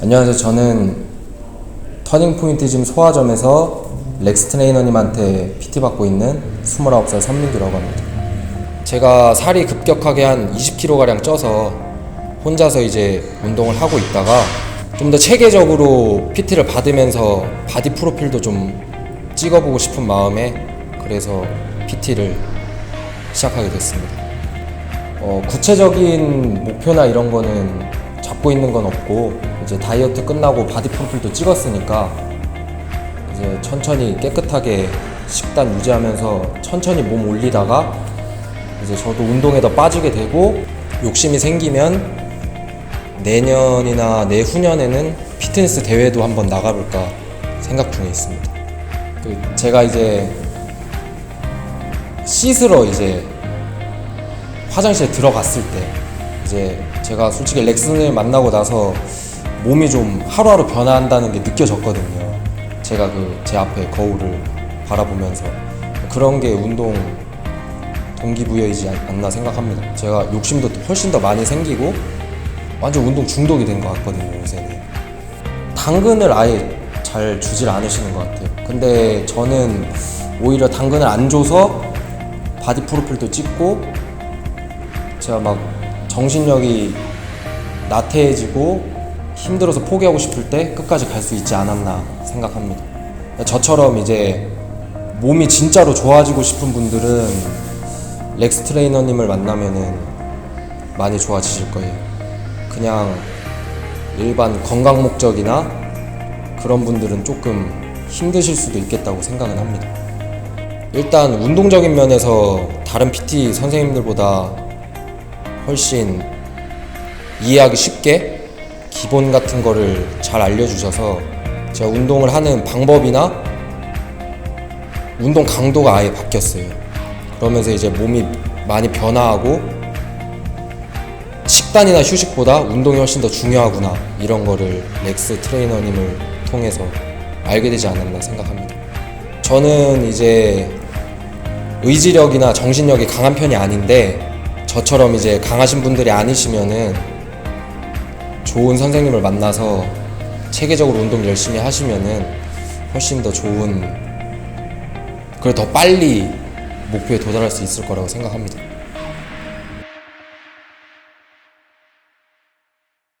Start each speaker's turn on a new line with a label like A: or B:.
A: 안녕하세요. 저는 터닝포인트 짐 소화점에서 렉스 트레이너님한테 PT 받고 있는 29살 선민규라고 합니다. 제가 살이 급격하게 한 20kg가량 쪄서 혼자서 이제 운동을 하고 있다가 좀 더 체계적으로 PT를 받으면서 바디 프로필도 좀 찍어보고 싶은 마음에 그래서 PT를 시작하게 됐습니다. 어, 구체적인 목표나 이런 거는 잡고 있는 건 없고 이제 다이어트 끝나고 바디 프로필도 찍었으니까 이제 천천히 깨끗하게 식단 유지하면서 천천히 몸 올리다가 이제 저도 운동에 더 빠지게 되고 욕심이 생기면 내년이나 내후년에는 피트니스 대회도 한번 나가볼까 생각 중에 있습니다. 그 제가 이제 씻으러 이제 화장실에 들어갔을 때 이제 제가 솔직히 렉슨을 만나고 나서 몸이 좀 하루하루 변화한다는 게 느껴졌거든요. 제가 그 제 앞에 거울을 바라보면서 그런 게 운동 동기부여이지 않- 않나 생각합니다. 제가 욕심도 훨씬 더 많이 생기고 완전 운동 중독이 된 것 같거든요 요새는. 당근을 아예 잘 주질 않으시는 것 같아요. 근데 저는 오히려 당근을 안 줘서 바디 프로필도 찍고 제가 막 정신력이 나태해지고 힘들어서 포기하고 싶을 때 끝까지 갈 수 있지 않았나 생각합니다. 저처럼 이제 몸이 진짜로 좋아지고 싶은 분들은 렉스 트레이너님을 만나면은 많이 좋아지실 거예요. 그냥 일반 건강 목적이나 그런 분들은 조금 힘드실 수도 있겠다고 생각은 합니다. 일단 운동적인 면에서 다른 PT 선생님들보다 훨씬 이해하기 쉽게 기본 같은 거를 잘 알려주셔서 제가 운동을 하는 방법이나 운동 강도가 아예 바뀌었어요. 그러면서 이제 몸이 많이 변화하고 식단이나 휴식보다 운동이 훨씬 더 중요하구나 이런 거를 렉스 트레이너님을 통해서 알게 되지 않았나 생각합니다. 저는 이제 의지력이나 정신력이 강한 편이 아닌데 저처럼 이제 강하신 분들이 아니시면은 좋은 선생님을 만나서 체계적으로 운동 열심히 하시면은 훨씬 더 좋은 그리고 더 빨리 목표에 도달할 수 있을 거라고 생각합니다.